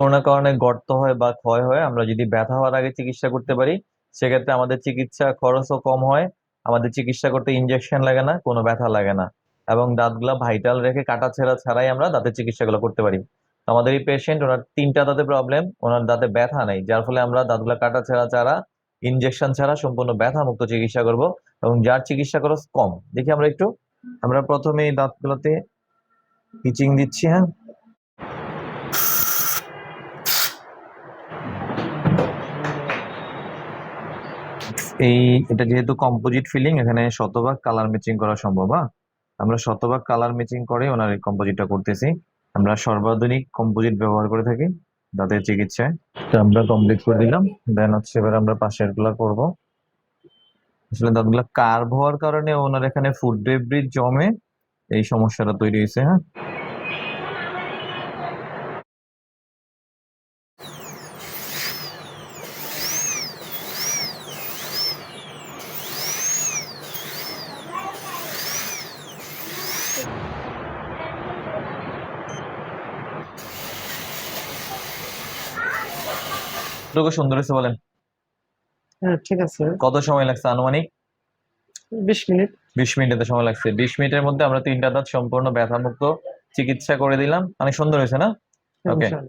কোনো কারণে গর্ত হয় বা ক্ষয় হয়, আমরা যদি ব্যথা হওয়ার আগে চিকিৎসা করতে পারি, সেক্ষেত্রে আমাদের চিকিৎসা খরচও কম হয়, আমাদের চিকিৎসা করতে ইনজেকশন লাগে না, কোনো ব্যথা লাগে না। এবং দাঁতগুলা ভাইটাল রেখে কাটা ছেঁড়া ছাড়াই আমরা দাঁতের চিকিৎসাগুলো করতে পারি। আমাদের এই পেশেন্ট ওনার তিনটা দাঁতে প্রবলেম ওনার দাঁতে ব্যথা নেই, যার ফলে আমরা দাঁতগুলো কাটা ছেঁড়া ছাড়া ইনজেকশন ছাড়া সম্পূর্ণ ব্যথা মুক্ত চিকিৎসা করব এবং যার চিকিৎসা খরচ কম। দেখি আমরা একটু, আমরা প্রথমে এই দাঁতগুলোতে পিচিং দিচ্ছি হ্যাঁ। এই, এটা যেহেতু কম্পোজিট ফিলিং এখানে শতভাগ কালার ম্যাচিং করা সম্ভব হ্যাঁ? আমরা শতভাগ কালার ম্যাচিং করে ওনার এই কম্পোজিটটা করতেছি। আমরা সর্বাধুনিক কম্পোজিট ব্যবহার করে থাকি দাঁতের চিকিৎসায়। তো আমরা কমপ্লিট করে দিলাম। দেন হচ্ছে এবার আমরা পাশেরগুলা করব। আসলে দাঁতগুলা কার্ভ হওয়ার কারণে ওনার এখানে ফুড ডেব্রিজ জমে এই সমস্যাটা তৈরি হয়েছে হ্যাঁ? কতটুকু সুন্দর হয়েছে বলেন? হ্যাঁ ঠিক আছে। কত সময় লাগছে আনুমানিক? বিশ মিনিট। বিশ মিনিটের সময় লাগছে। বিশ মিনিটের মধ্যে আমরা তিনটা দাঁত সম্পূর্ণ ব্যথামুক্ত চিকিৎসা করে দিলাম। অনেক সুন্দর হয়েছে না? Okay. ইনশাআল্লাহ।